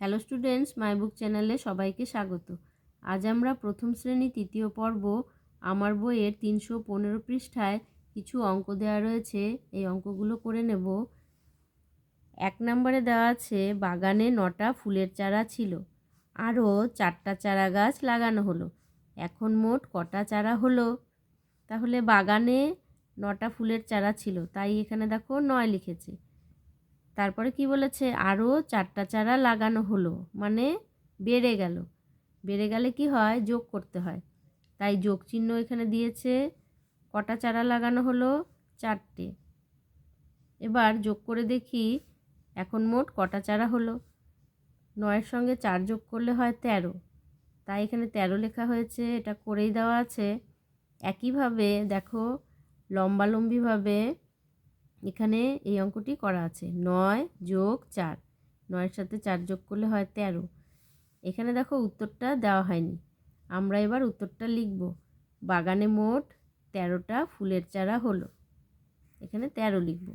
Hello students মাই বুক চ্যানেলে সবাইকে স্বাগত। আজ আমরা প্রথম শ্রেণি তৃতীয় পর্ব, আমার বইয়ের তিনশো পনেরো পৃষ্ঠায় কিছু অঙ্ক দেওয়া রয়েছে, এই অঙ্কগুলো করে নেব। এক নম্বরে দেওয়া আছে, বাগানে নটা ফুলের চারা ছিল, আরও চারটা চারা গাছ লাগানো হলো, এখন মোট কটা চারা হলো? তাহলে বাগানে নটা ফুলের চারা ছিল, তাই এখানে দেখো নয় লিখেছে। তারপরে কি বলেছে? আরও চারটা চারা লাগানো হলো। মানে বেড়ে গেল। বেড়ে গেলে কি হয়? যোগ করতে হয়। তাই যোগ চিহ্ন এখানে দিয়েছে। কটা চারা লাগানো হলো? চারটে। এবার যোগ করে দেখি এখন মোট কটা চারা হলো? নয়ের সঙ্গে চার যোগ করলে হয় তেরো। তাই এখানে তেরো লেখা হয়েছে। এটা করেই দেওয়া আছে। একইভাবে দেখো, লম্বালম্বিভাবে এখানে এই অঙ্কটি করা আছে। নয় যোগ চার। নয়ের সাথে চার যোগ করলে হয় তেরো। এখানে দেখো উত্তরটা দেওয়া হয়নি। আমরা এবার উত্তরটা লিখব। বাগানে মোট তেরোটা ফুলের চারা হলো। এখানে তেরো লিখব।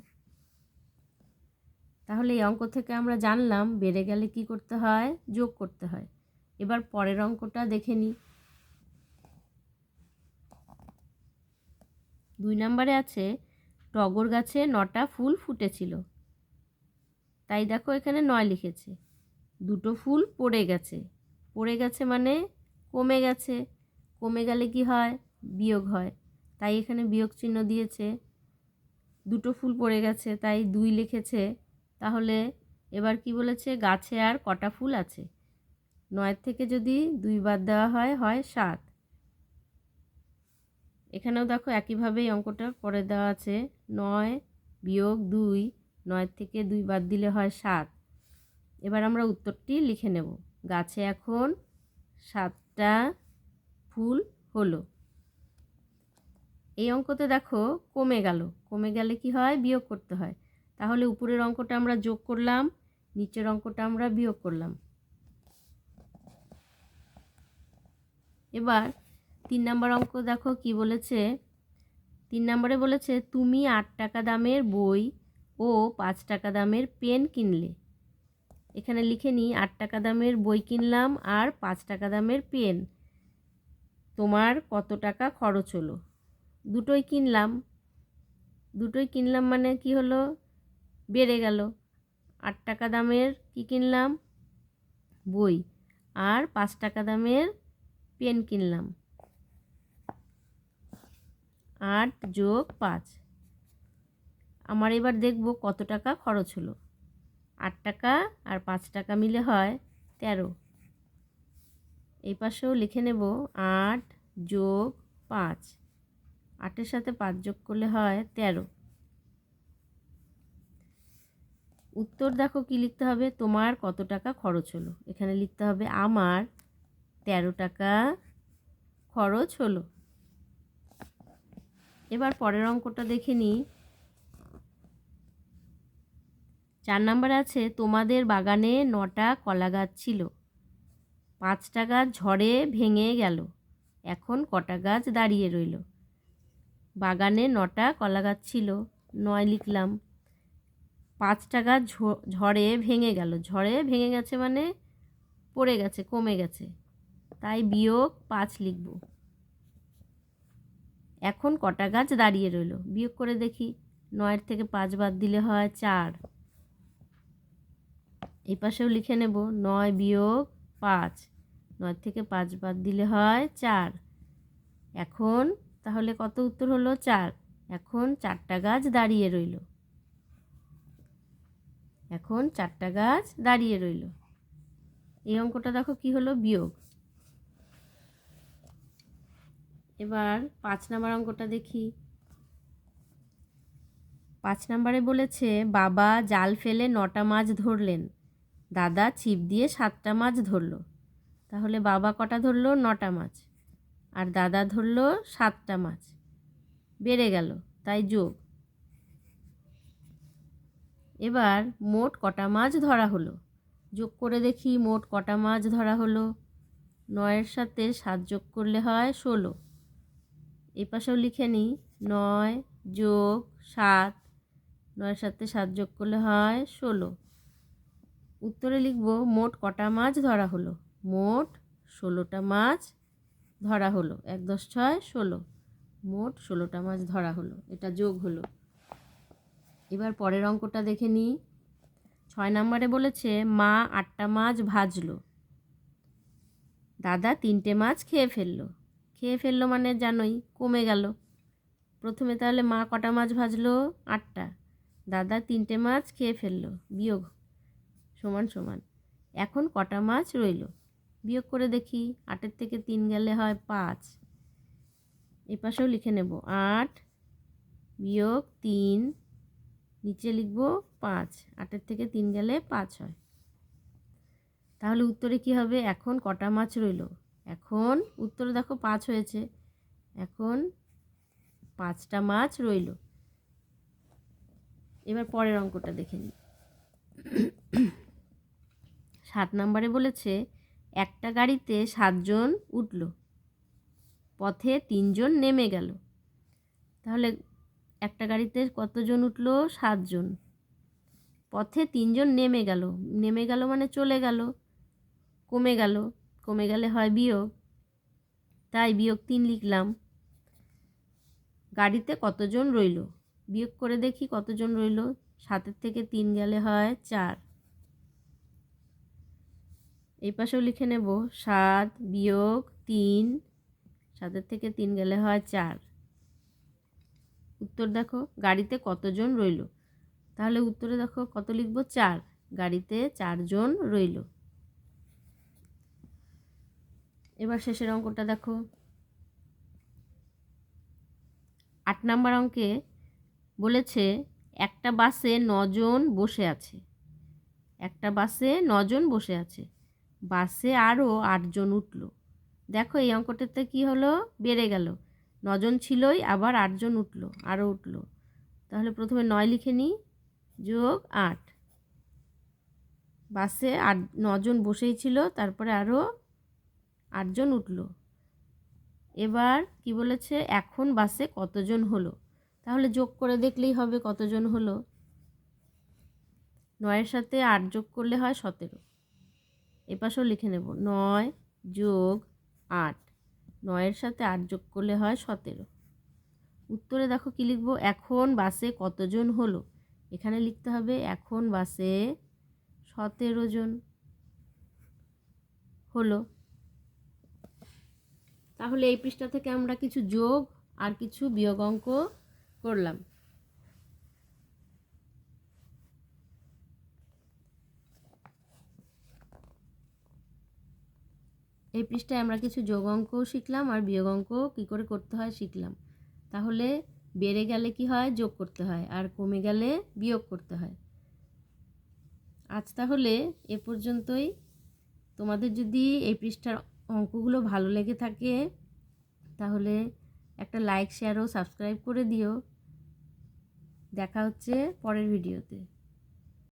তাহলে এই অঙ্ক থেকে আমরা জানলাম বেড়ে গেলে কি করতে হয়? যোগ করতে হয়। এবার পরের অঙ্কটা দেখে নিই। দুই নম্বরে আছে টগর গাছে নটা ফুল ফুটেছিল। তাই দেখো এখানে নয় লিখেছে। দুটো ফুল পড়ে গেছে। পড়ে গেছে মানে কমে গেছে। কমে গেলে কি হয়? বিয়োগ হয়। তাই এখানে বিয়োগ চিহ্ন দিয়েছে। দুটো ফুল পড়ে গেছে, তাই দুই লিখেছে। তাহলে এবার কি বলেছে? গাছে আর কটা ফুল আছে? নয়ের থেকে যদি দুই বাদ দেওয়া হয় হয় সাত। এখানেও দেখো একইভাবেই অঙ্কটা পরে দেওয়া আছে। নয় বিয়োগ দুই, নয় থেকে দুই বাদ দিলে হয় সাত। এবার আমরা উত্তরটি লিখে নেব। গাছে এখন সাতটা ফুল হলো। এই অঙ্কতে দেখো কমে গেল। কমে গেলে কি হয়? বিয়োগ করতে হয়। তাহলে উপরের অঙ্কটা আমরা যোগ করলাম, নিচের অঙ্কটা আমরা বিয়োগ করলাম। এবার তিন নম্বর অঙ্ক দেখো কি বলেছে? তিন নম্বরে বলেছে, তুমি আট টাকা দামের বই ও পাঁচ টাকা দামের পেন কিনলে। এখানে লিখে নিই, আট টাকা দামের বই কিনলাম আর পাঁচ টাকা দামের পেন। তোমার কত টাকা খরচ হলো? দুটোই কিনলাম। দুটোই কিনলাম মানে কি হলো? বেড়ে গেল। আট টাকা দামের কি কিনলাম? বই। আর পাঁচ টাকা দামের পেন কিনলাম। আট যোগ পাঁচ। আমার এবার দেখব কত টাকা খরচ হলো। আট টাকা আর পাঁচ টাকা মিলে হয় তেরো। এই পাশেও লিখে নেব আট যোগ পাঁচ। আটের সাথে পাঁচ যোগ করলে হয় তেরো। উত্তর দেখো কি লিখতে হবে? তোমার কত টাকা খরচ হলো? এখানে লিখতে হবে আমার তেরো টাকা খরচ হলো। এবার পরের অঙ্কটা দেখে নিই। চার নাম্বার আছে, তোমাদের বাগানে নটা কলা গাছ ছিল। পাঁচটা গাছ ঝড়ে ভেঙে গেল। এখন কটা গাছ দাঁড়িয়ে রইল। বাগানে নটা কলা গাছ ছিল, নয় লিখলাম। পাঁচটা গাছ ঝড়ে ভেঙে গেল। ঝড়ে ভেঙে গেছে মানে পড়ে গেছে, কমে গেছে। তাই বিয়োগ পাঁচ লিখব। এখন কটা গাছ দাঁড়িয়ে রইল? বিয়োগ করে দেখি। নয়ের থেকে পাঁচ বাদ দিলে হয় চার। এই পাশেও লিখে নেব, নয় বিয়োগ পাঁচ। নয় থেকে পাঁচ বাদ দিলে হয় চার। এখন তাহলে কত উত্তর হলো? চার। এখন চারটা গাছ দাঁড়িয়ে রইল। এখন চারটা গাছ দাঁড়িয়ে রইল। এই অঙ্কটা দেখো কি হলো? বিয়োগ। এবার পাঁচ নাম্বার অঙ্কটা দেখি। পাঁচ নাম্বারে বলেছে, বাবা জাল ফেলে নটা মাছ ধরলেন। দাদা ছিপ দিয়ে সাতটা মাছ ধরলো। তাহলে বাবা কটা ধরলো? নটা মাছ। আর দাদা ধরলো সাতটা মাছ। বেড়ে গেল। তাই যোগ। এবার মোট কটা মাছ ধরা হলো? যোগ করে দেখি, মোট কটা মাছ ধরা হলো? নয়ের সাথে সাত যোগ করলে হয় ষোলো। এই পাশেও লিখে নিই, নয় যোগ সাত। নয়ের সাথে সাত যোগ করলে হয় ষোলো। উত্তরে লিখব, মোট কটা মাছ ধরা হলো? মোট ষোলোটা মাছ ধরা হলো। এক দশ ছয় ষোলো। মোট ষোলোটা মাছ ধরা হলো। এটা যোগ হলো। এবার পরের অঙ্কটা দেখে নিই। ছয় নম্বরে বলেছে, মা আটটা মাছ ভাজলো। দাদা তিনটে মাছ খেয়ে ফেলল। খেয়ে ফেলল মানে জানোই, কমে গেল। প্রথমে তাহলে মা কটা মাছ ভাজলো? আটটা। দাদা তিনটে মাছ খেয়ে ফেলল। বিয়োগ। সমান সমান। এখন কটা মাছ রইল? বিয়োগ করে দেখি, আটের থেকে তিন গেলে হয় পাঁচ। এ পাশেও লিখে নেব, আট, বিয়োগ তিন, নিচে লিখব পাঁচ। আটের থেকে তিন গেলে পাঁচ হয়। তাহলে উত্তরে কি হবে? এখন কটা মাছ রইল? এখন উত্তরে দেখো পাঁচ হয়েছে। এখন পাঁচটা মাছ রইল। এবার পরের অঙ্কটা দেখে নিই। সাত নম্বরে বলেছে, একটা গাড়িতে সাতজন উঠল, পথে তিনজন নেমে গেল। তাহলে একটা গাড়িতে কতজন উঠল? সাতজন। পথে তিনজন নেমে গেল। নেমে গেল মানে চলে গেল, কমে গেল। কমে গেলে হয় বিয়োগ। তাই বিয়োগ তিন লিখলাম। গাড়িতে কতজন রইল? বিয়োগ করে দেখি কতজন রইল। সাতের থেকে তিন গেলে হয় চার। এই পাশেও লিখে নেব, সাত বিয়োগ তিন, সাতের থেকে তিন গেলে হয় চার। উত্তর দেখো, গাড়িতে কতজন রইল? তাহলে উত্তরে দেখো কত লিখব? চার। গাড়িতে চারজন রইল। এবার শেষের অঙ্কটা দেখো। আট নাম্বার অঙ্কে বলেছে, একটা বাসে নজন বসে আছে। একটা বাসে নজন বসে আছে। বাসে আরও আটজন উঠল। দেখো এই অঙ্কটাতে কি হলো? বেড়ে গেল। নজন ছিলই, আবার আটজন উঠল আরও উঠল। তাহলে প্রথমে নয় লিখে নিই। যোগ আট। বাসে আট, নজন বসেই ছিল, তারপরে আরও আটজন উঠল। এবার কি বলেছে, এখন বাসে কতজন হলো? তাহলে যোগ করে দেখলেই হবে কতজন হলো। নয়ের সাথে আট যোগ করলে হয় সতেরো। এপাশেও লিখে নেব, নয় যোগ আট। নয়ের সাথে আট যোগ করলে হয় সতেরো। উত্তরে দেখো কি লিখব, এখন বাসে কতজন হলো? এখানে লিখতে হবে, এখন বাসে সতেরো জন হলো। তাহলে এই পৃষ্ঠা থেকে আমরা কিছু যোগ আর কিছু বিয়োগ অঙ্ক করলাম। এই পৃষ্ঠায় আমরা কিছু যোগ অঙ্কও শিখলাম আর বিয়োগ অঙ্কও কী করে করতে হয় শিখলাম। তাহলে বেড়ে গেলে কি হয়? যোগ করতে হয় আর কমে গেলে বিয়োগ করতে হয়। আজ তাহলে এ পর্যন্তই। তোমাদের যদি এই পৃষ্ঠার অঙ্কগুলো ভালো লেগে থাকে, তাহলে একটা লাইক শেয়ার ও সাবস্ক্রাইব করে দিও। দেখা হচ্ছে পরের ভিডিওতে